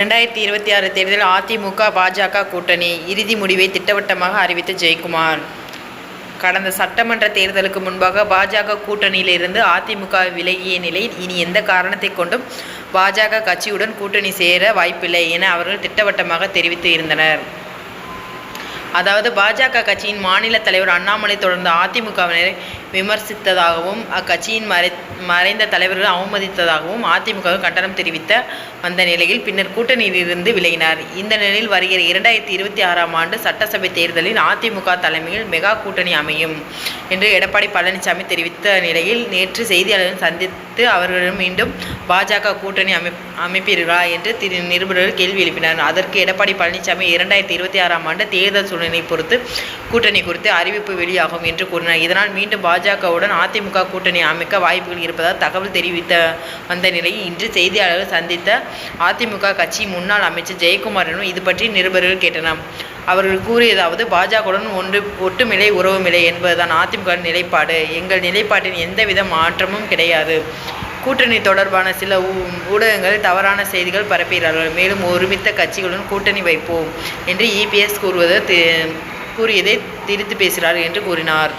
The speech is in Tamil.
இரண்டாயிரத்தி இருபத்தி ஆறு தேர்தலில் அதிமுக பாஜக கூட்டணி இறுதி முடிவை திட்டவட்டமாக அறிவித்த ஜெயக்குமார். கடந்த சட்டமன்ற தேர்தலுக்கு முன்பாக பாஜக கூட்டணியிலிருந்து அதிமுக விலகிய நிலையில் இனி எந்த காரணத்தை கொண்டும் பாஜக கட்சியுடன் கூட்டணி சேர வாய்ப்பில்லை என அவர்கள் திட்டவட்டமாக தெரிவித்து இருந்தனர். அதாவது பாஜக கட்சியின் மாநில தலைவர் அண்ணாமலை தொடர்ந்து அதிமுகவினரை விமர்சித்ததாகவும் அக்கட்சியின் மறை மறைந்த தலைவர்கள் அவமதித்ததாகவும் அதிமுக கண்டனம் தெரிவித்த வந்த நிலையில் பின்னர் கூட்டணியிலிருந்து விலகினார். இந்த நிலையில் வருகிற இரண்டாயிரத்தி இருபத்தி ஆறாம் ஆண்டு சட்டசபை தேர்தலில் அதிமுக தலைமையில் மெகா கூட்டணி அமையும் என்று எடப்பாடி பழனிசாமி தெரிவித்த நிலையில் நேற்று செய்தியாளர்கள் செய்தியாளர்களை சந்தித்து அவர்களிடம் மீண்டும் பாஜக கூட்டணி அமை அமைப்பீர்களா என்று திரு நிருபர்கள் கேள்வி எழுப்பினர். அதற்கு எடப்பாடி பழனிசாமி இரண்டாயிரத்தி இருபத்தி ஆறாம் ஆண்டு தேர்தல் சூழ்நிலை பொறுத்து கூட்டணி குறித்து அறிவிப்பு வெளியாகும் என்று கூறினார். இதனால் மீண்டும் பாஜகவுடன் அதிமுக கூட்டணி அமைக்க வாய்ப்புகள் இருப்பதாக தகவல் தெரிவித்த வந்த நிலையில் இன்று செய்தியாளர்கள் சந்தித்த அதிமுக கட்சி முன்னாள் அமைச்சர் ஜெயக்குமாரிடம் இது பற்றி நிருபர்கள் கேட்டனர். அவர்கள் கூறியதாவது பாஜகவுடன் ஒன்று ஒட்டுமில்லை உறவுமில்லை என்பதுதான் அதிமுக நிலைப்பாடு. எங்கள் நிலைப்பாட்டின் எந்தவித மாற்றமும் கிடையாது. கூட்டணி தொடர்பான சில ஊ- ஊடகங்கள் தவறான செய்திகள் பரப்புகிறார்கள். மேலும் ஒருமித்த கட்சிகளுடன் கூட்டணி வைப்போம் என்று இபிஎஸ் கூறுவது கூறியதை திரித்து பேசுகிறார் என்று கூறினார்.